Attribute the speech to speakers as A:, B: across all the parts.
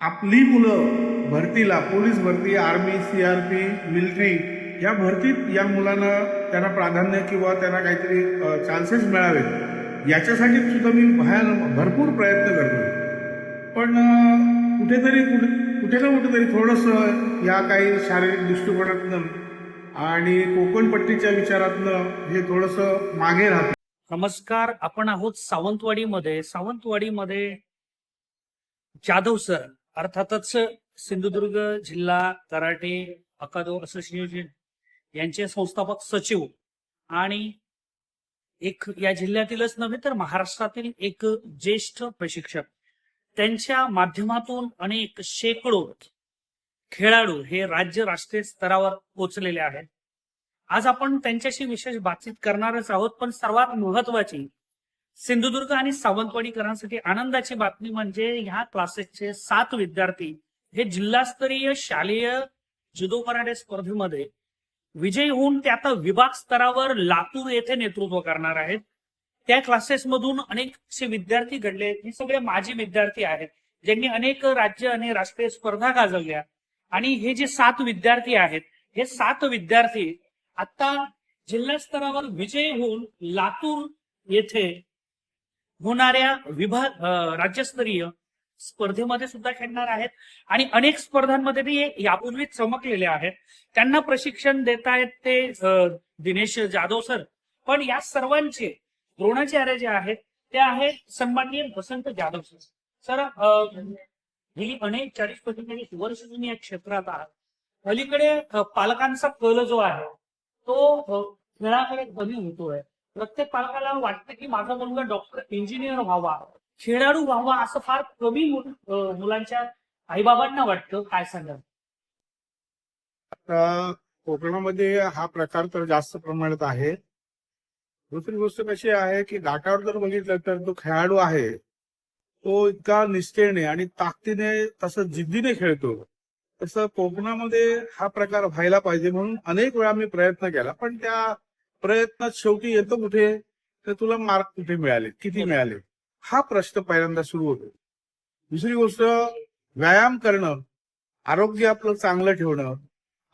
A: आपली मुलं भरतीला पोलीस भरती army C R P military या भरतीत या मुलांना त्यांना प्राधान्य किंवा त्यांना काहीतरी चान्सेस मिळावेत. याच्यासाठी सुद्धा मी भयान भरपूर प्रयत्न करतो पण कुठेतरी कुठे कुठे ना कुठेतरी थोडंसं या काही शारीरिक दृष्टिकोनातनं आणि कोकणपट्टीच्या विचारातनं हे थोडंसं मागे राहतं.
B: नमस्कार आपण आहोत सावंतवाडीमध्ये. सावंतवाडीमध्ये जाधव सर अर्थातच सिंधुदुर्ग जिल्हा कराटे अकादो असोसिएशन यांचे संस्थापक सचिव आणि एक या जिल्ह्यातीलच नव्हे तर महाराष्ट्रातील एक ज्येष्ठ प्रशिक्षक. त्यांच्या माध्यमातून अनेक शेकडो खेळाडू हे राज्य राष्ट्रीय स्तरावर पोचलेले आहेत. आज आपण त्यांच्याशी विशेष बातचीत करणारच आहोत पण सर्वात महत्वाची सिंधुदुर्ग आणि सावंतवाडीकरांसाठी आनंदाची बातमी म्हणजे ह्या क्लासेसचे सात विद्यार्थी हे जिल्हास्तरीय शालेय जुदो कराटे स्पर्धेमध्ये विजयी होऊन ते आता विभाग स्तरावर लातूर येथे नेतृत्व करणार आहेत. त्या क्लासेसमधून अनेक विद्यार्थी घडले आहेत. हे सगळे माजी विद्यार्थी आहेत. ज्यांनी अनेक राज्य आणि राष्ट्रीय स्पर्धा गाजवल्या. आणि हे जे सात विद्यार्थी आहेत हे सात विद्यार्थी आता जिल्हा स्तरावर विजयी होऊन लातूर येथे होणाऱ्या विभाग राज्यस्तरीय स्पर्धेमध्ये सुद्धा खेळणार आहेत. आणि अनेक स्पर्धांमध्ये ते यापूर्वी चमकलेले आहेत. त्यांना प्रशिक्षण देत आहेत ते दिनेश जाधव सर. पण या सर्वांचे द्रोणाचार्य जे आहेत ते आहेत सन्माननीय वसंत जाधव सर. सर गेली अनेक चाळीस पंचेचाळीस वर्ष तुम्ही या क्षेत्रात आहात. अलीकडे पालकांचा कल जो आहे तो खेळाकडे कमी होतोय. प्रत्येक पालकाला वाटतं की माझा मुलगा डॉक्टर इंजिनियर व्हावा खेळाडू व्हावा असं फार कमी मुलांच्या आईबाबांना वाटतं. काय सांगाल?
A: आता कोकणामध्ये हा प्रकार तर जास्त प्रमाणात आहे. दुसरी गोष्ट कशी आहे की घाटावर जर बघितलं तर तो खेळाडू आहे तो इतका निष्ठेने आणि ताकदीने तसं जिद्दीने खेळतो. तसं कोकणामध्ये हा प्रकार व्हायला पाहिजे म्हणून अनेक वेळा मी प्रयत्न केला पण त्या प्रयत्नात शेवटी येतो कुठे? तर तुला मार्क कुठे मिळाले? किती मिळाले? हा प्रश्न पहिल्यांदा सुरू होतो. दुसरी गोष्ट व्यायाम करणं आरोग्य आपलं चांगलं ठेवणं.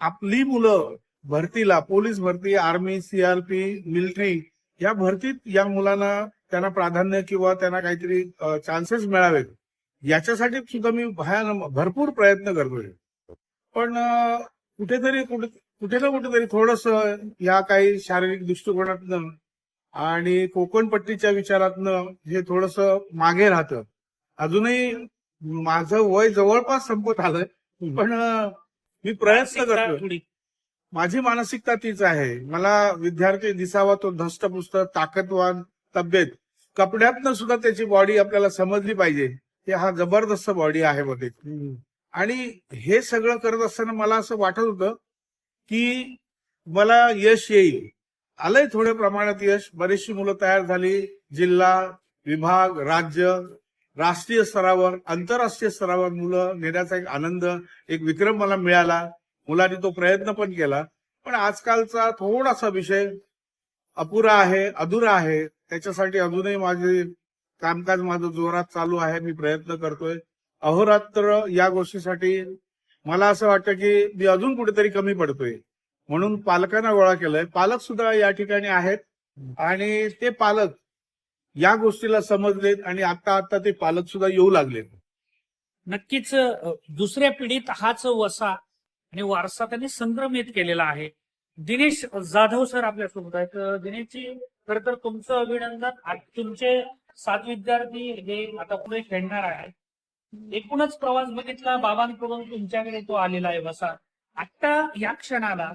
A: आपली मुलं भरतीला पोलीस भरती आर्मी सीआरपी मिलिटरी या भरतीत या मुलांना त्यांना प्राधान्य किंवा त्यांना काहीतरी चान्सेस मिळावेत. याच्यासाठी सुद्धा मी भयान भरपूर प्रयत्न करतोय. पण कुठेतरी कुठे कुठे ना कुठेतरी थोडस या काही शारीरिक दृष्टिकोनातनं आणि कोकणपट्टीच्या विचारातनं हे थोडस मागे राहतं. अजूनही माझं वय जवळपास संपत आलंय पण मी प्रयत्न
B: थोडी.
A: माझी मानसिकता तीच आहे. मला विद्यार्थी दिसावा तो धष्टपुष्ट ताकदवान तब्येत. कपड्यातनं सुद्धा त्याची बॉडी आपल्याला समजली पाहिजे. की हा जबरदस्त बॉडी आहे मध्ये आणि हे सगळं करत असताना मला असं वाटत होतं की मला यश येईल. आलंय थोड्या प्रमाणात यश. बरीचशी मुलं तयार झाली. जिल्हा विभाग राज्य राष्ट्रीय स्तरावर आंतरराष्ट्रीय स्तरावर मुलं नेण्याचा एक आनंद एक विक्रम मला मिळाला. मुलांनी तो प्रयत्न पण केला. पण आजकालचा थोडासा विषय अपुरा आहे अधुरा आहे. त्याच्यासाठी अजूनही माझे कामकाज माझं जोरात चालू आहे. मी प्रयत्न करतोय. अहोरात्र या गोष्टीसाठी मला असं वाटतं की मी अजून कुठेतरी कमी पडतोय. म्हणून पालकांना गोळा केलंय. पालक सुद्धा या ठिकाणी आहेत. आणि ते पालक या गोष्टीला समजलेत आणि आता आता ते पालक सुद्धा येऊ लागलेत.
B: नक्कीच दुसऱ्या पिढीत हाच वसा आणि वारसा त्यांनी संक्रमित केलेला आहे. दिनेश जाधव सर आपल्यासोबत आहेत. दिनेशजी खर तर तुमचं अभिनंदन. तुमचे सात विद्यार्थी हे आता पुढे खेळणार आहेत. एकूणच प्रवास बघितला बाबांकडून तुमच्याकडे तो आलेला आहे वसा. आता या क्षणाला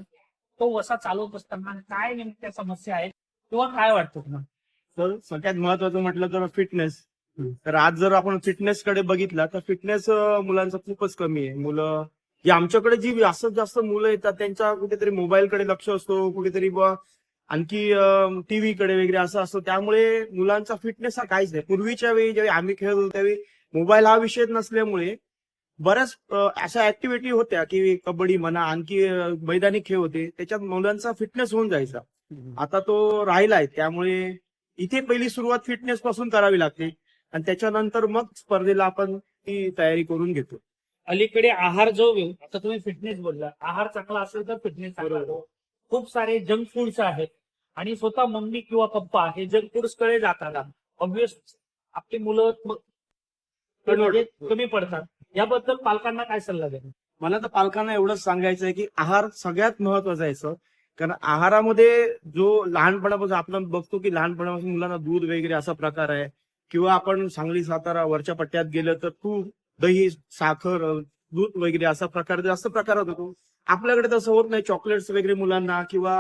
B: तो वसा चालवत असताना काय नेमक्या समस्या आहेत? किंवा काय वाटतं तुम्हाला?
C: तर सगळ्यात महत्वाचं म्हटलं तर फिटनेस तर आज जर आपण फिटनेस कडे बघितला तर फिटनेस मुलांचा खूपच कमी आहे. मुलं जी आमच्याकडे जी जास्तीत जास्त मुलं येतात त्यांच्या कुठेतरी मोबाईलकडे लक्ष असतो कुठेतरी आणखी टीव्ही कडे वगैरे असं असतं. त्यामुळे मुलांचा फिटनेस हा काहीच नाही. पूर्वीच्या वेळी ज्यावेळी आम्ही खेळत होतो त्यावेळी मोबाईल हा विषय नसल्यामुळे बऱ्याच अशा ऍक्टिव्हिटी होत्या की कबड्डी म्हणा आणखी मैदानी खेळ होते. त्याच्यात मुलांचा फिटनेस होऊन जायचा. आता तो राहिलाय. त्यामुळे इथे पहिली सुरुवात फिटनेस पासून करावी लागते. आणि त्याच्यानंतर मग स्पर्धेला आपण ती तयारी करून घेतो.
B: अलीकडे आहार जो आता तुम्ही फिटनेस बोलला. आहार चांगला असेल तर फिटनेस
C: बरोबर.
B: खूप सारे जंक फूड्स आहेत. आणि स्वतः मम्मी किंवा पप्पा हे जंक फूड्सकडे जातात ऑब्विस आपली मुलं ते म्हणजे कमी पडतात. याबद्दल पालकांना काय सल्ला द्याल?
C: मला तर पालकांना एवढंच सांगायचं आहे की आहार सगळ्यात महत्त्वाचा आहे सर. कारण आहारामध्ये जो लहानपणापासून आपण बघतो की लहानपणापासून मुलांना दूध वगैरे असा प्रकार आहे किंवा आपण सांगली सातारा वरच्या पट्ट्यात गेलं तर तूप दही साखर दूध वगैरे असा प्रकार जास्त प्रकारात होतो. आपल्याकडे तसं होत नाही. चॉकलेट्स वगैरे मुलांना किंवा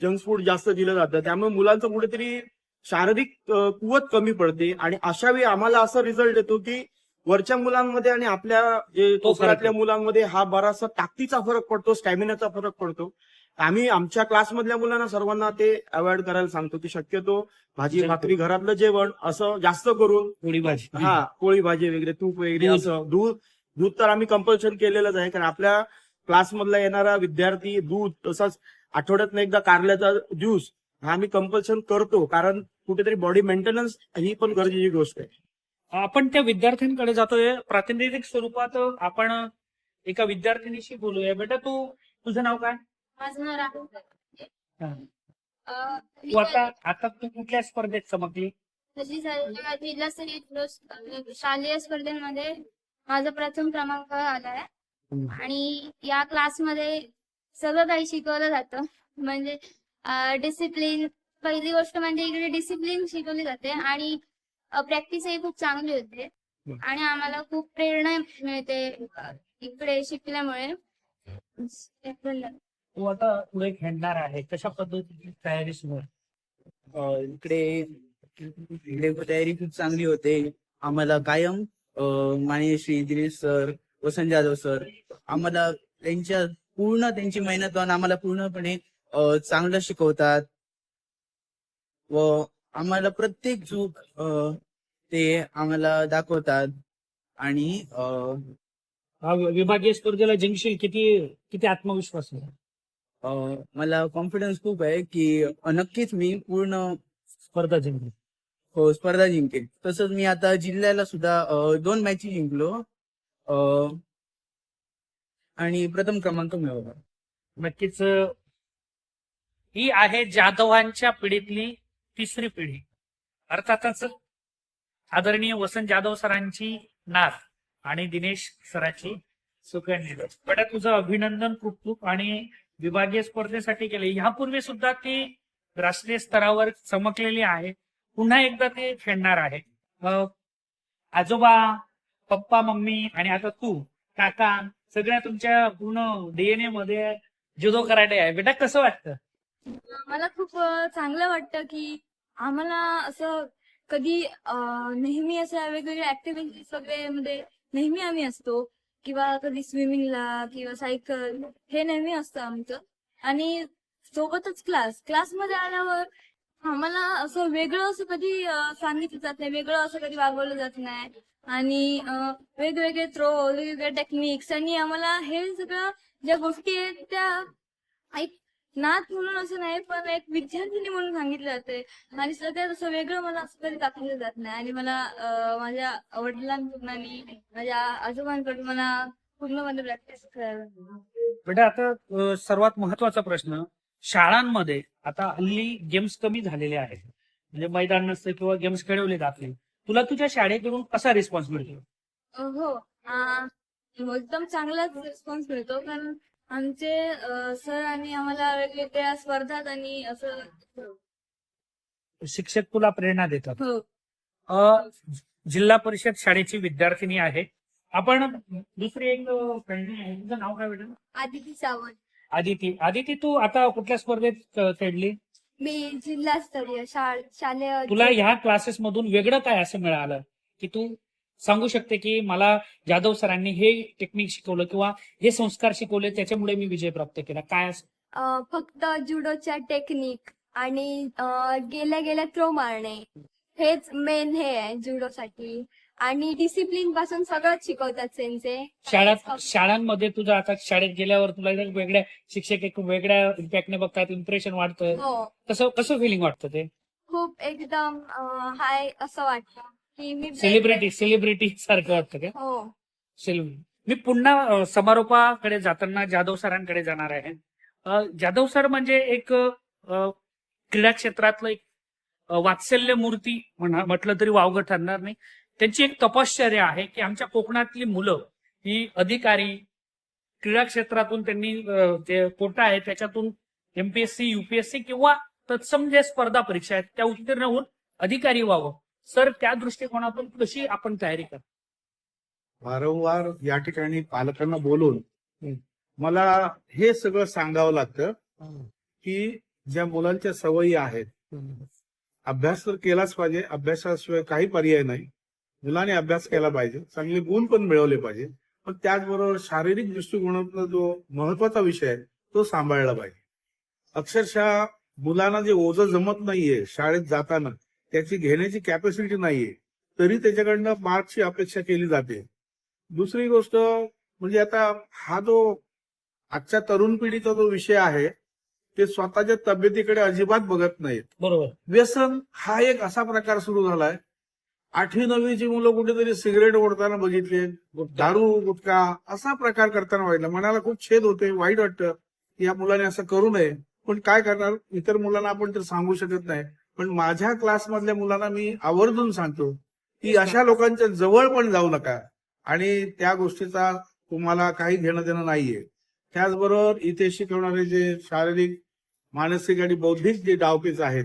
C: जंक फूड जास्त दिलं जातं. त्यामुळे मुलांचं कुठेतरी शारीरिक कुवत कमी पडते. आणि अशा वेळी आम्हाला असा रिझल्ट येतो की वरच्या मुलांमध्ये आणि आपल्या जे कोकणातल्या. मुलांमध्ये हा बराचसा ताकदीचा फरक पडतो स्टॅमिनाचा फरक पडतो. आम्ही आमच्या क्लासमधल्या मुलांना सर्वांना ते अवॉइड करायला सांगतो की शक्यतो भाजी भाकरी घरातलं जेवण असं जास्त करून
B: पोळी भाजी
C: हा पोळी भाजी वगैरे तूप वगैरे. असं दूध. दूध तर आम्ही कंपल्शन केलेलंच आहे कारण आपल्या क्लासमधला येणारा विद्यार्थी दूध तसंच आठवड्यातनं एकदा कारल्याचा ज्यूस हा आम्ही कंपल्शन करतो कारण कुठेतरी बॉडी मेंटेनन्स ही पण गरजेची गोष्ट आहे.
B: आपण त्या विद्यार्थ्यांकडे जातोय. प्रातिनिधिक स्वरूपात आपण एका विद्यार्थिनीशी बोलूया. बेटा तू तुझं नाव काय?
D: माझं नाव राहुल
B: हा.
D: अं,
B: तू आता आता तू कुठल्या स्पर्धेत चमकली?
D: जिल्हास्तरीय पुरस्- शालेय स्पर्धेमध्ये माझा प्रथम क्रमांक आलाय. आणि या क्लासमध्ये सगळं काही शिकवलं जातं. म्हणजे डिसिप्लिन पहिली गोष्ट म्हणजे इकडे डिसिप्लिन शिकवली जाते. आणि प्रॅक्टिसही खूप चांगली होते. आणि आम्हाला खूप प्रेरणा मिळते इकडे शिकल्यामुळे.
B: तू आता पुढे खेळणार आहे कशा पद्धतीची तयारी सुरू
E: इकडे इकडे तयारी खूप चांगली होते. आम्हाला कायम अ, माननीय श्री दिनेश सर वसंत जाधव सर आम्हाला त्यांच्या पूर्ण त्यांची मेहनत आम्हाला पूर्णपणे चांगलं शिकवतात. व आम्हाला प्रत्येक चूक ते आम्हाला दाखवतात. आणि
B: हा विभागीय स्पर्धेला जिंकशील किती किती आत्मविश्वास आहे?
E: मला कॉन्फिडन्स खूप आहे की नक्कीच मी पूर्ण
B: स्पर्धा जिंकली.
E: हो स्पर्धा जिंकेल तसंच मी आता जिल्ह्याला सुद्धा अ, दोन मॅची जिंकलो. अ, आणि प्रथम क्रमांक मिळवला.
B: नक्कीच अं, ही आहे जाधवांच्या पिढीतली तिसरी पिढी. अर्थातच आदरणीय वसंत जाधव सरांची नाथ आणि दिनेश सरांची सुकन्या बेटा तुझं अभिनंदन खूप खूप आणि विभागीय स्पर्धेसाठी केले. ह्यापूर्वी सुद्धा ती राष्ट्रीय स्तरावर चमकलेली आहे. पुन्हा एकदा ते खेळणार आहे. अं, आजोबा पप्पा मम्मी आणि आता तू काका सगळ्या तुमच्या पूर्ण डीएनए मध्ये जुदो कराटे आहे. बेटा कसं वाटतं?
F: मला खूप चांगलं वाटतं की आम्हाला असं कधी नेहमी अशा वेगवेगळ्या ऍक्टिव्हिटीज वगैरे मध्ये नेहमी आम्ही असतो किंवा कधी स्विमिंगला किंवा सायकल हे नेहमी असतं आमचं. आणि सोबतच क्लास क्लासमध्ये आल्यावर आम्हाला असं वेगळं असं कधी सांगितलं जात नाही. वेगळं असं कधी वागवलं जात नाही. आणि वेगवेगळे थ्रो वेगवेगळे टेक्निक्स आणि आम्हाला हे सगळं ज्या गोष्टी आहेत त्या एक नाथ म्हणून असं नाही पण एक विद्यार्थिनी म्हणून सांगितलं जाते आणि सगळ्यात असं वेगळं मला असं कधी दाखवलं जात नाही. आणि मला माझ्या वडिलांकडून आणि माझ्या आजोबांकडून मला पूर्णपणे प्रॅक्टिस करायला
B: बेटा आता सर्वात महत्त्वाचा प्रश्न शाळांमध्ये आता हल्ली गेम्स कमी झालेले आहेत. म्हणजे मैदान नसतं किंवा गेम्स खेळवले जात नाही. तुला तुझ्या शाळेकडून कसा रिस्पॉन्स मिळतो?
F: हो. आ, एकदम चांगलाच रिस्पॉन्स मिळतो. कारण आमचे सर आणि आम्हाला वेगवेगळ्या स्पर्धात आणि असं
B: शिक्षक तुला प्रेरणा देतात.
F: हो.
B: अं, जिल्हा परिषद शाळेची विद्यार्थिनी आहे. आपण दुसरी एक फ्रेंड आहे. तुझं नाव काय बेटा?
F: आदिती सावंत.
B: आदिती. आदिती तू आता कुठल्या स्पर्धेत अं, खेळली?
F: मी जिल्हास्तरीय शालेय
B: तुला ह्या क्लासेस मधून वेगळं काय असं मिळालं? की तू सांगू शकते की मला जाधव सरांनी हे टेक्निक शिकवलं किंवा हे संस्कार शिकवले त्याच्यामुळे मी विजय प्राप्त केला. काय असं?
F: फक्त जुडोच्या टेक्निक आणि गेल्या गेल्या थ्रो मारणे हेच मेन हे आहे जुडोसाठी आणि डिसिप्लिनपासून सगळंच शिकवतात त्यांचे
B: शाळात शाळांमध्ये तुझं आता शाळेत गेल्यावर तुला वेगळ्या शिक्षक एक वेगळ्या इम्पॅक्टने बघतात इम्प्रेशन वाटतं
F: हो.
B: कसं कसं फिलिंग वाटतं ते?
F: खूप एकदम हाय असं वाटतं.
B: सेलिब्रिटी सेलिब्रिटी सारखं वाटतं का?
F: हो.
B: सेलिब्रिटी मी पुन्हा समारोपाकडे जाताना जाधव सरांकडे जाणार आहे. जाधव सर म्हणजे एक क्रीडा क्षेत्रातलं एक वात्सल्य मूर्ती म्हणा म्हटलं तरी वावगं ठरणार नाही. त्यांची एक तपश्चर्या आहे की आमच्या कोकणातली मुलं ही अधिकारी क्रीडा क्षेत्रातून त्यांनी जे कोटा आहे त्याच्यातून एमपीएससी युपीएससी किंवा तत्सम जे स्पर्धा परीक्षा आहेत त्या उत्तीर्ण होऊन अधिकारी व्हावं. सर त्या दृष्टिकोनातून कशी आपण तयारी करतो?
A: वारंवार या ठिकाणी पालकांना बोलून मला हे सगळं सांगावं लागतं की ज्या मुलांच्या सवयी आहेत अभ्यास तर केलाच पाहिजे अभ्यासाशिवाय काही पर्याय नाही. मुलाने अभ्यास केला पाहिजे चांगले गुण पण मिळवले पाहिजे पण त्याचबरोबर शारीरिक दृष्टिकोनातला जो महत्त्वाचा विषय आहे तो सांभाळला पाहिजे. अक्षरशः मुलांना जे ओझं जमत नाहीये शाळेत जाताना त्याची घेण्याची कॅपॅसिटी नाहीये. तरी त्याच्याकडनं मार्कची अपेक्षा केली जाते. दुसरी गोष्ट म्हणजे आता हा जो आजच्या तरुण पिढीचा जो विषय आहे ते स्वतःच्या तब्येतीकडे अजिबात बघत नाहीत.
B: बरोबर.
A: व्यसन हा एक असा प्रकार सुरू झालाय. आठवी नववीची मुलं कुठेतरी सिगरेट ओढताना बघितले दारू गुटखा असा प्रकार करताना वाटला मनाला खूप छेद होते वाईट वाटतं की या मुलाने असं करू नये. पण काय करणार? इतर मुलांना आपण तर सांगू शकत नाही. पण माझ्या क्लासमधल्या मुलांना मी आवर्जून सांगतो की अशा लोकांच्या जवळ पण जाऊ नका. आणि त्या गोष्टीचा तुम्हाला काही घेणं देणं नाहीये. त्याचबरोबर इथे शिकवणारे जे शारीरिक मानसिक आणि बौद्धिक जे डावपेच आहेत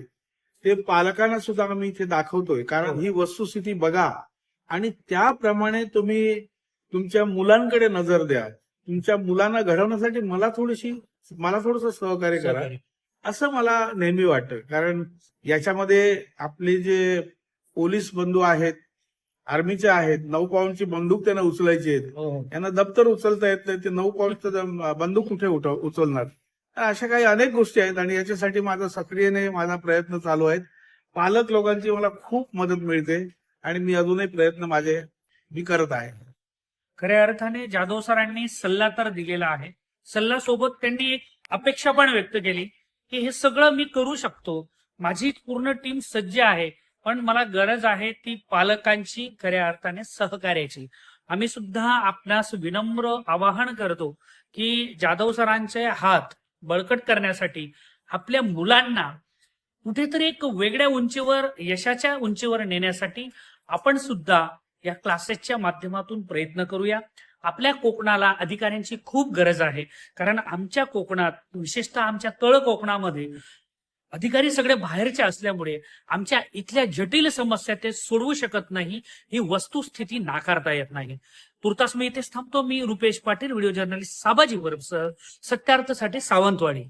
A: ते पालकांना सुद्धा आम्ही इथे दाखवतोय. कारण ही वस्तुस्थिती बघा. आणि त्याप्रमाणे तुम्ही तुमच्या मुलांकडे नजर द्या. तुमच्या मुलांना घडवण्यासाठी मला थोडीशी मला थोडस सहकार्य करा. असं मला नेहमी वाटतं. कारण याच्यामध्ये आपले जे पोलीस बंधू आहेत आर्मीचे आहेत नऊ पाऊंडची बंदूक त्यांना उचलायची आहेत.
B: हो,
A: यांना दप्तर उचलता येत नाही ते नऊ पाऊंडचं बंदूक कुठे उचलणार? अशा काही अनेक गोष्टी आहेत आणि याच्यासाठी माझा सक्रियने माझा प्रयत्न चालू आहेत. पालक लोकांची मला खूप मदत मिळते आणि मी अजूनही प्रयत्न माझे मी करत आहे.
B: खऱ्या अर्थाने जाधव सरांनी सल्ला तर दिलेला आहे. सल्ला सोबत त्यांनी एक अपेक्षा पण व्यक्त केली. की हे सगळं मी करू शकतो. माझी पूर्ण टीम सज्ज आहे पण मला गरज आहे ती पालकांची खऱ्या अर्थाने सहकार्याची. आम्ही सुद्धा आपणास विनम्र आवाहन करतो की जाधव सरांचे हात बळकट करण्यासाठी आपल्या मुलांना कुठेतरी एक वेगळ्या उंचीवर यशाच्या उंचीवर नेण्यासाठी आपण सुद्धा या क्लासेसच्या माध्यमातून प्रयत्न करूया. आपल्या कोकणाला अधिकाऱ्यांची खूप गरज आहे. कारण आमच्या कोकणात विशेषतः आमच्या तळ कोकणामध्ये अधिकारी सगळे बाहेरचे असल्यामुळे आमच्या इथल्या जटिल समस्या ते सोडवू शकत नाही ही वस्तुस्थिती नाकारता येत नाही. तुर्तास मी इथेच थांबतो. मी रुपेश पाटील व्हिडिओ जर्नलिस्ट साबाजी बरोबर सत्यार्थसाठी सावंतवाडी.